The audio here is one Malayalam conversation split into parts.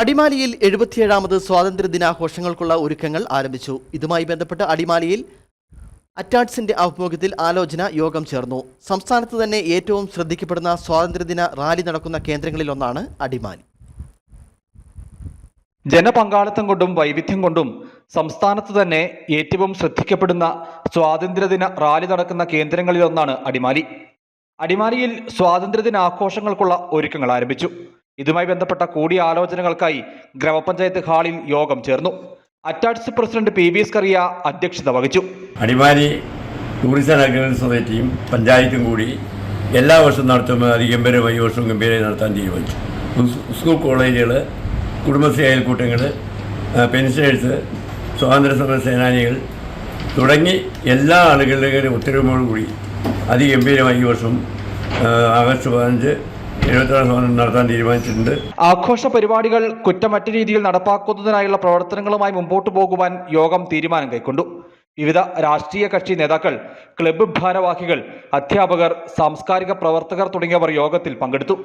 അടിമാലിയിൽ എഴുപത്തിയേഴാമത് സ്വാതന്ത്ര്യ ദിനാഘോഷങ്ങൾക്കുള്ള ഒരുക്കങ്ങൾ ആരംഭിച്ചു. ഇതുമായി ബന്ധപ്പെട്ട് അടിമാലിയിൽ അറ്റാഡ്സിന്റെ ആഭിമുഖ്യത്തിൽ ആലോചന യോഗം ചേർന്നു. സംസ്ഥാനത്ത് തന്നെ ഏറ്റവും ശ്രദ്ധിക്കപ്പെടുന്ന സ്വാതന്ത്ര്യദിന റാലി നടക്കുന്ന കേന്ദ്രങ്ങളിലൊന്നാണ് അടിമാലി. ജനപങ്കാളിത്തം കൊണ്ടും വൈവിധ്യം കൊണ്ടും സംസ്ഥാനത്ത് തന്നെ ഏറ്റവും ശ്രദ്ധിക്കപ്പെടുന്ന സ്വാതന്ത്ര്യദിന റാലി നടക്കുന്ന കേന്ദ്രങ്ങളിലൊന്നാണ് അടിമാലി. അടിമാലിയിൽ സ്വാതന്ത്ര്യദിനാഘോഷങ്ങൾക്കുള്ള ഒരുക്കങ്ങൾ ആരംഭിച്ചു. ഇതുമായി ബന്ധപ്പെട്ട കൂടിയാലോചനകൾക്കായി ഗ്രാമപഞ്ചായത്ത് ഹാളിൽ യോഗം ചേർന്നു. Attached president P V S Kuriya അധ്യക്ഷത വഹിച്ചു. അടിമാലി ടൂറിസം സൊസൈറ്റിയും പഞ്ചായത്തും കൂടി എല്ലാ വർഷവും നടത്തുമ്പോൾ അതിഗംഭീരമായി ഈ വർഷവും ഗംഭീരമായി നടത്താൻ തീരുമാനിച്ചു. സ്കൂൾ കോളേജുകൾ കുടുംബശ്രീ അയൽക്കൂട്ടങ്ങൾ പെൻഷനേഴ്സ് സ്വാതന്ത്ര്യ സമര സേനാനികൾ തുടങ്ങി എല്ലാ ആളുകളുടെയും ഉത്തരവോടുകൂടി അതിഗംഭീരമായി ഈ വർഷം ആഗസ്റ്റ് പതിനഞ്ച് ആഘോഷ പരിപാടികൾ കുറ്റമറ്റ രീതിയിൽ നടപ്പാക്കുന്നതിനായുള്ള പ്രവർത്തനങ്ങളുമായി മുമ്പോട്ടു പോകുവാൻ യോഗം തീരുമാനം കൈക്കൊണ്ടു. വിവിധ രാഷ്ട്രീയ കക്ഷി നേതാക്കൾ ക്ലബ്ബ് ഭാരവാഹികൾ അധ്യാപകർ സാംസ്കാരിക പ്രവർത്തകർ തുടങ്ങിയവർ യോഗത്തിൽ പങ്കെടുത്തു.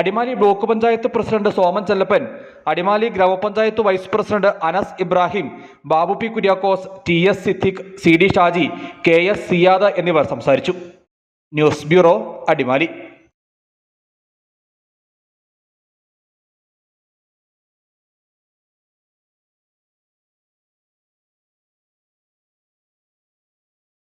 അടിമാലി ബ്ലോക്ക് പഞ്ചായത്ത് പ്രസിഡന്റ് സോമൻ ചെല്ലപ്പൻ അടിമാലി ഗ്രാമപഞ്ചായത്ത് vice president Anas Ibrahim Babu P Kuriakose T S Siddique C D Shaji K S Siyad എന്നിവർ സംസാരിച്ചു. News bureau Adimali.